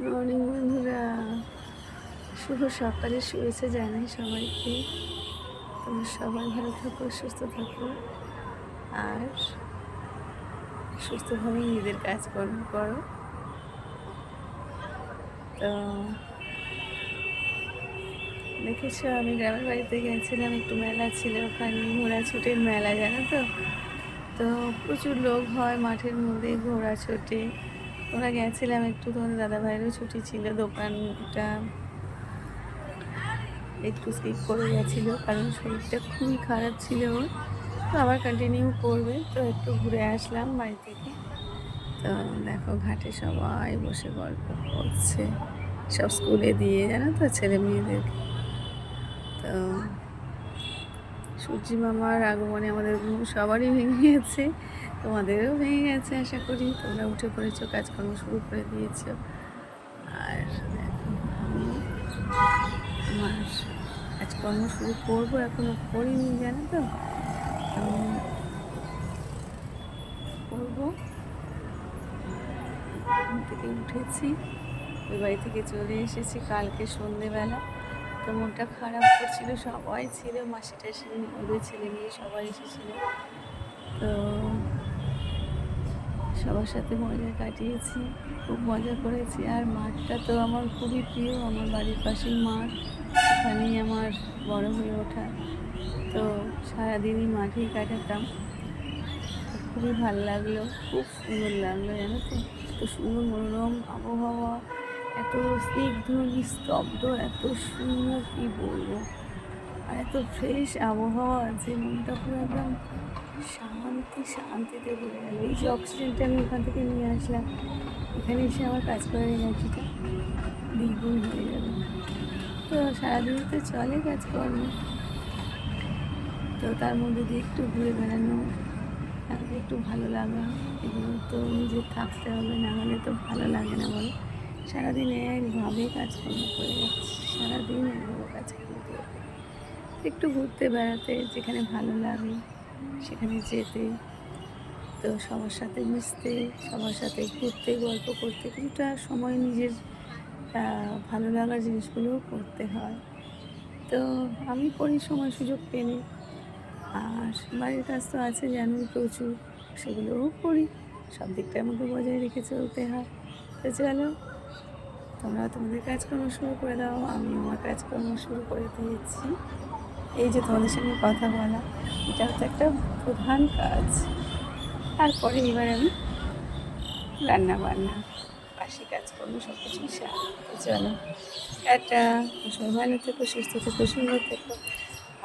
Morning বন্ধুরা। শুভ সকালে শুয়েছে জানাই সবাইকে। তোমরা সবাই ভালো থাকো, সুস্থ থাকো। আর সুস্থভাবে নিজেদের কাজকর্ম করো। তো, দেখেছ, আমি গ্রামের বাড়িতে গেছিলাম, একটু মেলা ছিল ওখানে ঘোড়া ছুটের মেলা, জানো তো? তো প্রচুর লোক হয় মাঠের মধ্যে ঘোড়া ছোটে ওরা গেছিলাম একটু, তোমাদের দাদা ভাইয়েরও ছুটি ছিল দোকানটা একটু স্কিপ করে গেছিল, কারণ শরীরটা খুবই খারাপ ছিল ওর। তো আবার কন্টিনিউ করবে, তো একটু ঘুরে আসলাম বাড়ি থেকে। তো দেখো ঘাটে সবাই বসে গল্প করছে, সব স্কুলে দিয়ে, জানো তো, ছেলে মেয়েদেরকে। তো সূর্যি মামার আগমনে আমাদের ঘুম সবারই ভেঙে গেছে। তোমাদেরও ভেঙে গেছে আশা করি। তোমরা উঠে পড়েছো, কাজকর্ম শুরু করে দিয়েছ। আর আমি আমার কাজকর্ম শুরু করব এখনও করিনি, জানো তো? করব। থেকে উঠেছি, ওই বাড়ি থেকে চলে এসেছি কালকে সন্ধেবেলা। তো মনটা খারাপ করছিল, সবাই ছিল মাসি টাসি ওদের ছেলে মেয়ে সবাই এসেছিল। তো সবার সাথে মজা কাটিয়েছি, খুব মজা করেছি। আর মাঠটা তো আমার খুবই প্রিয়, আমার বাড়ির পাশেই মাঠ, ওখানেই আমার বড় হয়ে ওঠা। তো সারাদিনই মাঠেই কাটাতাম। খুবই ভালো লাগল, খুব সুন্দর লাগল জানো তো? এত সুন্দর মনোরম আবহাওয়া, এত স্নিগ্ধ, নিস্তব্ধ, এত সুন্দর, কী বলব? আর এত ফ্রেশ আবহাওয়া, যে মনটা পুরো একদম শান্তি, শান্তিতে ভরে গেল। এই যে অক্সিজেনটা আমি ওখান থেকে নিয়ে আসলাম, এখানে এসে আমার কাজ করার এনার্জিটা দ্বিগুণ হয়ে যাবে তো সারাদিন তো চলে কাজকর্ম। তো তার মধ্যে দিয়ে একটু ঘুরে বেড়ানো আর একটু ভালো লাগা, এগুলো তো নিজের থাকতে হবে, না হলে তো ভালো লাগে না বলো। সারাদিন একভাবে কাজকর্ম করে যাচ্ছি, সারাদিন একভাবে কাজ করতে হবে একটু ঘুরতে বেড়াতে যেখানে ভালো লাগে সেখানে যেতে, তো সবার সাথে মিশতে, সবার সাথে ঘুরতে, গল্প করতে, কিছুটা সময় নিজের ভালো লাগার জিনিসগুলোও করতে হয়। তো আমি করি সময় সুযোগ পেলে। আর বাড়ির কাজ তো আছে, জানোই প্রচুর, সেগুলোও করি। সব দিকটা আমাকে বজায় রেখে চলতে হয়। তো চলো, তোমরা তোমাদের কাজকর্ম শুরু করে দাও আমি আমার কাজকর্ম শুরু করে দিয়েছি। এই যে তোমাদের সঙ্গে কথা বলা, এটা হচ্ছে একটা প্রধান কাজ। তারপরে এবার আমি রান্না বান্না, বাসি কাজকর্ম সব কিছু চলো একটা সবাই থেকো, সুস্থ থেকো, সুন্দর থেকো।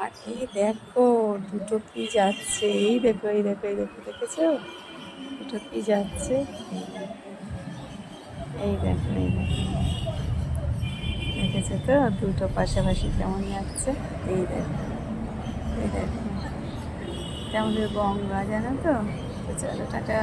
আর এই দেখো, দুটো কি যাচ্ছে। এই দেখো এই দেখো এই দেখো, দেখেছ? দুটো কি যাচ্ছে। এই দেখো এই দেখো। দেখেছ তো দুটো পাশাপাশি কেমন যাচ্ছে এই দেখো এই দেখো। আমাদের গঙ্গা জানো তো চলো, টাটা।